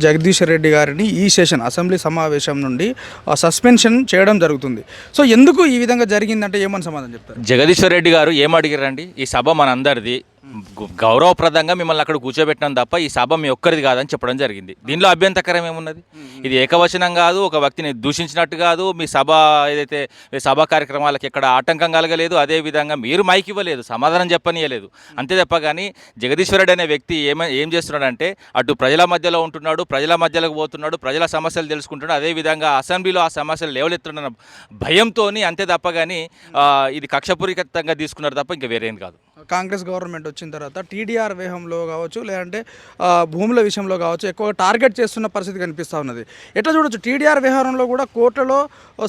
జగదీష్ రెడ్డి గారిని ఈ session assembly సమావేశం నుండి ఆ, సస్పెన్షన్ చేయడం జరుగుతుంది. సో ఎందుకు ఈ విధంగా జరిగిందంటే ఏమని సమాధానం చెప్తారు? జగదీశ్వర్ రెడ్డి గారు ఏం అడిగారండి? ఈ సభ మనందరిది గౌరవప్రదంగా మిమ్మల్ని అక్కడ కూర్చోబెట్టినాం తప్ప ఈ సభ మీ ఒక్కరిది కాదని చెప్పడం జరిగింది. దీనిలో అభ్యంతకరం ఏమున్నది? ఇది ఏకవచనం కాదు ఒక వ్యక్తిని దూషించినట్టు కాదు మీ సభ ఏదైతే సభా కార్యక్రమాలకు ఎక్కడ ఆటంకం కలగలేదు అదే విధంగా మీరు మైక్ ఇవ్వలేదు సమాధానం చెప్పనీయలేదు. అంతే తప్ప కానీ జగదీశ్వరుడు అనే వ్యక్తి ఏమ ఏం చేస్తున్నాడంటే అటు ప్రజల మధ్యలో ఉంటున్నాడు ప్రజల మధ్యలోకి పోతున్నాడు ప్రజల సమస్యలు తెలుసుకుంటున్నాడు అదే విధంగా అసెంబ్లీలో ఆ సమస్యలు లేవలెత్తున్న భయంతో అంతే తప్ప కానీ ఇది కక్షపూరితంగా తీసుకున్నారు తప్ప ఇంకా వేరేం కాదు. కాంగ్రెస్ గవర్నమెంట్ వచ్చిన తర్వాత టీడీఆర్ వ్యయంలో కావచ్చు లేదంటే భూముల విషయంలో కావచ్చు ఎక్కువ టార్గెట్ చేస్తున్న పరిస్థితి కనిపిస్తూ ఉన్నది. ఎట్లా చూడొచ్చు? టీడీఆర్ వ్యవహారంలో కూడా కోర్టులో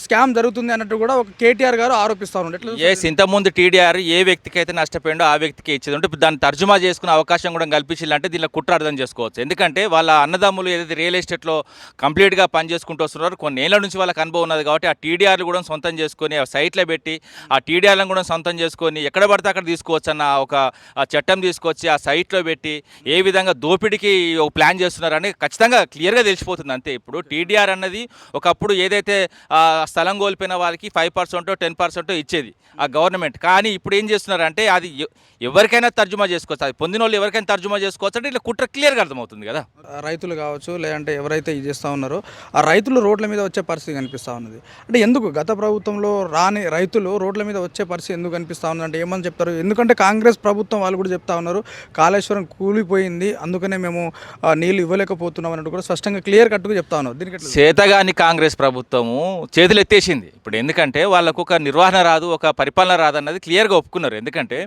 స్కామ్ జరుగుతుంది అన్నట్టు కూడా ఒక కేటీఆర్ గారు ఆరోపిస్తూ ఉన్నారు. ఎట్లా ఏ ఇంతకుముందు టీడీఆర్ ఏ వ్యక్తికి అయితే నష్టపోయిండో ఆ వ్యక్తికి ఇచ్చేది అంటే దాన్ని తర్జుమా చేసుకునే అవకాశం కూడా కల్పించాలంటే దీనిలో కుట్ర అర్థం చేసుకోవచ్చు. ఎందుకంటే వాళ్ళ అన్నదమ్ములు ఏదైతే రియల్ ఎస్టేట్లో కంప్లీట్గా పని చేసుకుంటూ వస్తున్నారో కొన్ని ఏళ్ళ నుంచి వాళ్ళకి అనుభవం ఉన్నది కాబట్టి ఆ టీడీఆర్లు కూడా సొంతం చేసుకొని ఆ సైట్లో పెట్టి ఆ టీడీఆర్లను కూడా సొంతం చేసుకొని ఎక్కడ పడితే అక్కడ తీసుకోవచ్చు అన్న ఒక చట్టం తీసుకొచ్చి ఆ సైట్లో పెట్టి ఏ విధంగా దోపిడీకి ఒక ప్లాన్ చేస్తున్నారని ఖచ్చితంగా క్లియర్గా తెలిసిపోతుంది అంతే. ఇప్పుడు టీడీఆర్ అన్నది ఒకప్పుడు ఏదైతే స్థలం కోల్పోయిన వాళ్ళకి ఫైవ్ పర్సెంటో టెన్ పర్సెంట్ ఇచ్చేది ఆ గవర్నమెంట్. కానీ ఇప్పుడు ఏం చేస్తున్నారంటే అది ఎవరికైనా తర్జుమా చేసుకోవచ్చు. అది పొందిన వాళ్ళు ఎవరికైనా తర్జుమా చేసుకోవచ్చు అంటే ఇట్లా కుట్ర క్లియర్గా అర్థమవుతుంది కదా. రైతులు కావచ్చు లేదంటే ఎవరైతే ఇది చేస్తూ ఉన్నారో ఆ రైతులు రోడ్ల మీద వచ్చే పరిస్థితి కనిపిస్తూ ఉన్నది. అంటే ఎందుకు గత ప్రభుత్వంలో రాని రైతులు రోడ్ల మీద వచ్చే పరిస్థితి ఎందుకు కనిపిస్తూ ఉన్నది? అంటే ఏమని చెప్తారు? ఎందుకంటే కాంగ్రెస్ ప్రభుత్వం వాళ్ళు కూడా చెప్తా ఉన్నారు కాళేశ్వరం కూలిపోయింది అందుకనే మేము ఆ, నీళ్ళు ఇవ్వలేకపోతున్నాం అన్నట్టు కూడా స్పష్టంగా క్లియర్ కట్టుగా చెప్తా ఉన్నారు. దీనికి చేతగాని కాంగ్రెస్ ప్రభుత్వము చేతులు ఎత్తేసింది ఇప్పుడు ఎందుకంటే వాళ్ళకు ఒక నిర్వహణ రాదు ఒక పరిపాలన రాదు అన్నది క్లియర్గా ఒప్పుకున్నారు. ఎందుకంటే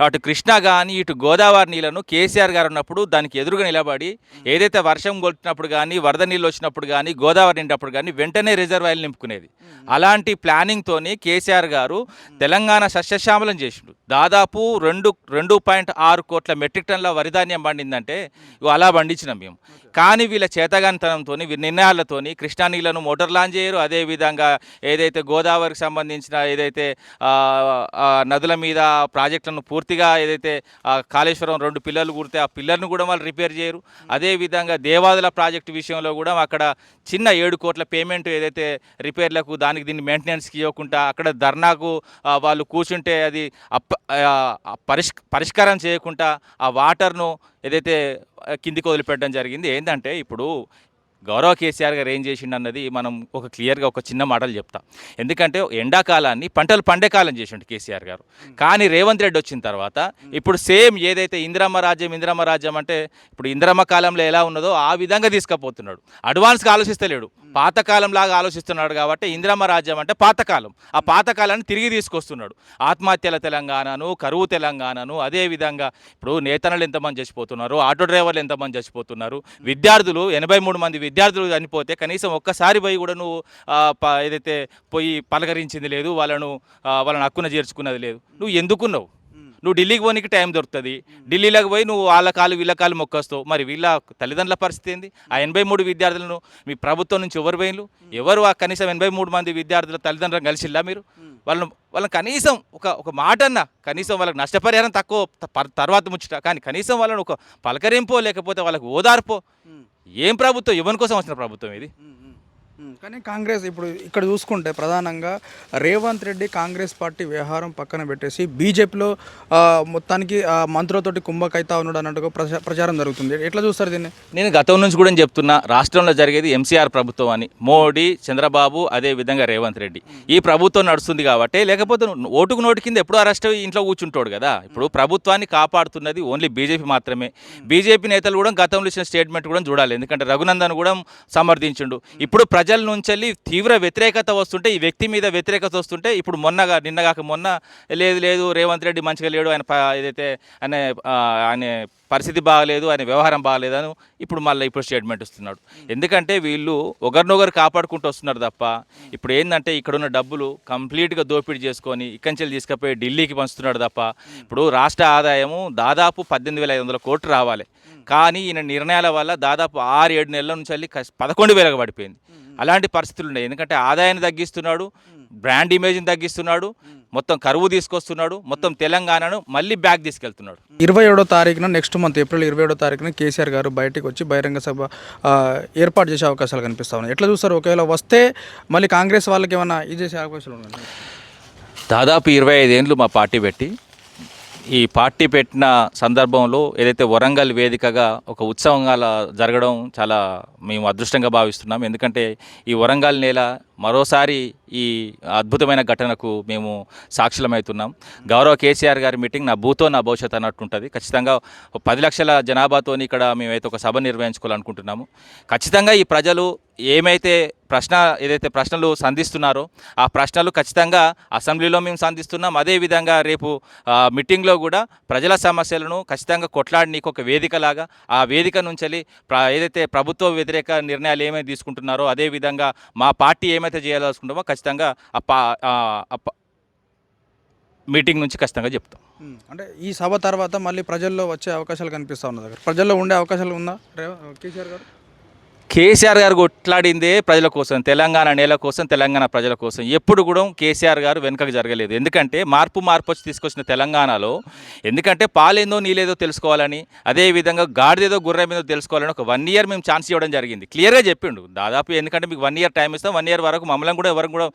అటు కృష్ణా కానీ ఇటు గోదావరి నీళ్ళను కేసీఆర్ గారు ఉన్నప్పుడు దానికి ఎదురుగా నిలబడి ఏదైతే వర్షం కొట్టినప్పుడు కానీ వరద నీళ్ళు వచ్చినప్పుడు కానీ గోదావరి నిండినప్పుడు కానీ వెంటనే రిజర్వాయర్లు నింపుకునేది. అలాంటి ప్లానింగ్తోని కేసీఆర్ గారు తెలంగాణ సస్యశ్యామలం చేసిండు. దాదాపు రెండు రెండు పాయింట్ ఆరు కోట్ల మెట్రిక్ టన్ల వరిధాన్యం పండిందంటే అలా పండించినాం మేము. కానీ వీళ్ళ చేతగానితనంతో నిర్ణయాలతోని కృష్ణా నీళ్ళను మోటార్ లాంచ్ చేయరు. అదేవిధంగా ఏదైతే గోదావరికి సంబంధించిన ఏదైతే నదుల మీద ప్రాజెక్టులను పూర్తిగా ఏదైతే కాళేశ్వరం రెండు పిల్లర్లు కుడితే ఆ పిల్లర్ను కూడా వాళ్ళు రిపేర్ చేయరు. అదేవిధంగా దేవాదుల ప్రాజెక్టు విషయంలో కూడా అక్కడ చిన్న ఏడు కోట్ల పేమెంట్ ఏదైతే రిపేర్లకు దానికి దీన్ని మెయింటెనెన్స్కి ఇవ్వకుండా అక్కడ ధర్నాకు వాళ్ళు కూర్చుంటే అది అప్ప పరిష్ పరిష్కారం చేయకుండా ఆ వాటర్ను ఏదైతే కిందికి వదిలిపెట్టడం జరిగింది ఏంటంటే ఇప్పుడు గౌరవ కేసీఆర్ గారు ఏం చేసిండు అన్నది మనం ఒక క్లియర్గా ఒక చిన్న మాటలు చెప్తాం. ఎందుకంటే ఎండాకాలాన్ని పంటలు పండే కాలం చేసిండు కేసీఆర్ గారు. కానీ రేవంత్ రెడ్డి వచ్చిన తర్వాత ఇప్పుడు సేమ్ ఏదైతే ఇందిరమ్మ రాజ్యం ఇందిరమ్మ రాజ్యం అంటే ఇప్పుడు ఇందిరమ్మ కాలంలో ఎలా ఉన్నదో ఆ విధంగా తీసుకుపోతున్నాడు. అడ్వాన్స్గా ఆలోచిస్తలేడు. పాతకాలం లాగా ఆలోచిస్తున్నాడు కాబట్టి ఇందిరమ్మ రాజ్యం అంటే పాతకాలం. ఆ పాతకాలాన్ని తిరిగి తీసుకొస్తున్నాడు. ఆత్మహత్యల తెలంగాణను కరువు తెలంగాణను అదే విధంగా ఇప్పుడు నేతనలు ఎంతమంది చచ్చిపోతున్నారు ఆటో డ్రైవర్లు ఎంతమంది చచ్చిపోతున్నారు విద్యార్థులు ఎనభై మూడు మంది విద్యార్థులు చనిపోతే కనీసం ఒక్కసారి పోయి కూడా నువ్వు ఏదైతే పోయి పలకరించింది లేదు వాళ్ళను వాళ్ళని హక్కున చేర్చుకున్నది లేదు. నువ్వు ఎందుకున్నావు? నువ్వు ఢిల్లీకి పోనీకి టైం దొరుకుతుంది. ఢిల్లీలోకి పోయి నువ్వు వాళ్ళ కాలు వీళ్ళ కాలు మొక్కొస్తావు. మరి వీళ్ళ తల్లిదండ్రుల పరిస్థితి ఏంది? ఆ ఎనభై మూడు విద్యార్థులను మీ ప్రభుత్వం నుంచి ఎవరు పోయిన్లు? ఎవరు ఆ కనీసం ఎనభై మూడు మంది విద్యార్థుల తల్లిదండ్రులను కలిసిల్లా మీరు? వాళ్ళను వాళ్ళని కనీసం ఒక ఒక మాట అన్న కనీసం వాళ్ళకి నష్టపరిహారం తక్కువ తర్వాత ముచ్చట. కానీ కనీసం వాళ్ళని ఒక పలకరింపో లేకపోతే వాళ్ళకి ఓదార్పో. ఏం ప్రభుత్వం? ఎవరి కోసం వచ్చిన ప్రభుత్వం ఇది. కానీ కాంగ్రెస్ ఇప్పుడు ఇక్కడ చూసుకుంటే ప్రధానంగా రేవంత్ రెడ్డి కాంగ్రెస్ పార్టీ వ్యవహారం పక్కన పెట్టేసి బీజేపీలో మొత్తానికి మంత్రులతోటి కుంభకైతా ఉన్నాడు అన్నట్టుగా ప్రచా- ప్రచారం జరుగుతుంది. ఎట్లా చూస్తారు దీన్ని? నేను గతం నుంచి కూడా చెప్తున్నా రాష్ట్రంలో జరిగేది ఎంసీఆర్ ప్రభుత్వం అని. మోడీ చంద్రబాబు అదే విధంగా రేవంత్ రెడ్డి. ఈ ప్రభుత్వం నడుస్తుంది కాబట్టి లేకపోతే ఓటుకు నోటు కింద ఎప్పుడు అరెస్ట్ ఇంట్లో కూర్చుంటాడు కదా. ఇప్పుడు ప్రభుత్వాన్ని కాపాడుతున్నది ఓన్లీ బీజేపీ మాత్రమే. బీజేపీ నేతలు కూడా గతంలో ఇచ్చిన స్టేట్మెంట్ కూడా చూడాలి. ఎందుకంటే రఘునందన్ కూడా సమర్థించిండు. ఇప్పుడు ప్రజ ప్రజల నుంచి తీవ్ర వ్యతిరేకత వస్తుంటే ఈ వ్యక్తి మీద వ్యతిరేకత వస్తుంటే ఇప్పుడు మొన్నగా నిన్నగాక మొన్న లేదు లేదు రేవంత్ రెడ్డి మంచిగా లేడు ఆయన ఏదైతే ఆయన ఆయన పరిస్థితి బాగలేదు ఆయన వ్యవహారం బాగలేదని ఇప్పుడు మళ్ళీ ఇప్పుడు స్టేట్మెంట్ ఇస్తున్నాడు. ఎందుకంటే వీళ్ళు ఒకరినొకరు కాపాడుకుంటూ వస్తున్నారు తప్ప ఇప్పుడు ఏంటంటే ఇక్కడున్న డబ్బులు కంప్లీట్గా దోపిడీ చేసుకొని ఇక్కడి నుంచి తీసుకుపోయి ఢిల్లీకి పంచుతున్నాడు తప్ప ఇప్పుడు రాష్ట్ర ఆదాయము దాదాపు పద్దెనిమిది వేల ఐదు వందల కోట్లు రావాలి. కానీ ఈయన నిర్ణయాల వల్ల దాదాపు ఆరు ఏడు నెలల నుంచి వెళ్ళి పదకొండు వేలకు పడిపోయింది. అలాంటి పరిస్థితులు ఉన్నాయి. ఎందుకంటే ఆదాయాన్ని తగ్గిస్తున్నాడు బ్రాండ్ ఇమేజ్ని తగ్గిస్తున్నాడు మొత్తం కరువు తీసుకొస్తున్నాడు మొత్తం తెలంగాణను మళ్ళీ బ్యాక్ తీసుకెళ్తున్నాడు. ఇరవై ఏడో తారీఖున నెక్స్ట్ మంత్ ఏప్రిల్ ఇరవై ఏడో తారీఖున కేసీఆర్ గారు బయటికి వచ్చి బహిరంగ సభ ఏర్పాటు చేసే అవకాశాలు కనిపిస్తా ఉన్నాయి. ఎట్లా చూస్తారు? ఒకవేళ వస్తే మళ్ళీ కాంగ్రెస్ వాళ్ళకి ఏమైనా ఇది చేసే అవకాశాలు ఉన్నాయి? దాదాపు ఇరవై ఐదేండ్లు మా పార్టీ పెట్టి ఈ పార్టీ పెట్టిన సందర్భంలో ఏదైతే వరంగల్ వేదికగా ఒక ఉత్సవంగా జరగడం చాలా మేము అదృష్టంగా భావిస్తున్నాం. ఎందుకంటే ఈ వరంగల్ నేల మరోసారి ఈ అద్భుతమైన ఘటనకు మేము సాక్షులమవుతున్నాం గౌరవ కేసీఆర్ గారి మీటింగ్ నా భూతో నా భవిష్యత్ అన్నట్టు ఉంటుంది. ఖచ్చితంగా పది లక్షల జనాభాతో ఇక్కడ మేమైతే ఒక సభ నిర్వహించుకోవాలనుకుంటున్నాము. ఖచ్చితంగా ఈ ప్రజలు ఏమైతే ప్రశ్న ఏదైతే ప్రశ్నలు సంధిస్తున్నారో ఆ ప్రశ్నలు ఖచ్చితంగా అసెంబ్లీలో మేము సంధిస్తున్నాం. అదేవిధంగా రేపు మీటింగ్లో కూడా ప్రజల సమస్యలను ఖచ్చితంగా కొట్లాడనీకి ఒక వేదికలాగా ఆ వేదిక నుంచి ప్ర ఏదైతే ప్రభుత్వ వ్యతిరేక నిర్ణయాలు ఏమైతే తీసుకుంటున్నారో అదేవిధంగా మా పార్టీ ఏమైతే చేయాలనుకుంటామో ఖచ్చితంగా ఆ పా మీటింగ్ నుంచి ఖచ్చితంగా చెప్తాం. అంటే ఈ సభ తర్వాత మళ్ళీ ప్రజల్లో వచ్చే అవకాశాలు కనిపిస్తా ఉన్నది ప్రజల్లో ఉండే అవకాశాలు ఉందా? కేసీఆర్ గారు? కేసీఆర్ గారు కొట్లాడిందే ప్రజల కోసం తెలంగాణ నేల కోసం తెలంగాణ ప్రజల కోసం. ఎప్పుడు కూడా కేసీఆర్ గారు వెనుకకు జరగలేదు. ఎందుకంటే మార్పు మార్పు వచ్చి తీసుకొచ్చిన తెలంగాణలో ఎందుకంటే పాలేందో నీలేదో తెలుసుకోవాలని అదేవిధంగా గాడిదేదో గుర్రం ఏదో తెలుసుకోవాలని ఒక వన్ ఇయర్ మేము ఛాన్స్ ఇవ్వడం జరిగింది. క్లియర్గా చెప్పిండు. దాదాపు ఎందుకంటే మీకు వన్ ఇయర్ టైం ఇస్తాం వన్ ఇయర్ వరకు మమ్మల్ని కూడా ఎవరు కూడా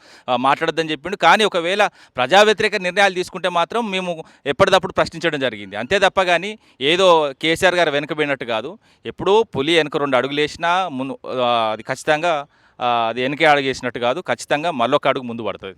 మాట్లాడద్దని చెప్పిండు. కానీ ఒకవేళ ప్రజా వ్యతిరేక నిర్ణయాలు తీసుకుంటే మాత్రం మేము ఎప్పటికప్పుడు ప్రశ్నించడం జరిగింది. అంతే తప్ప కానీ ఏదో కేసీఆర్ గారు వెనుకబడినట్టు కాదు. ఎప్పుడూ పులి వెనుక రెండు అడుగులు వేసినా ముందు అది ఖచ్చితంగా అది వెనకే అడుగు వేసినట్టు కాదు ఖచ్చితంగా మళ్ళొక అడుగు ముందు పడుతుంది.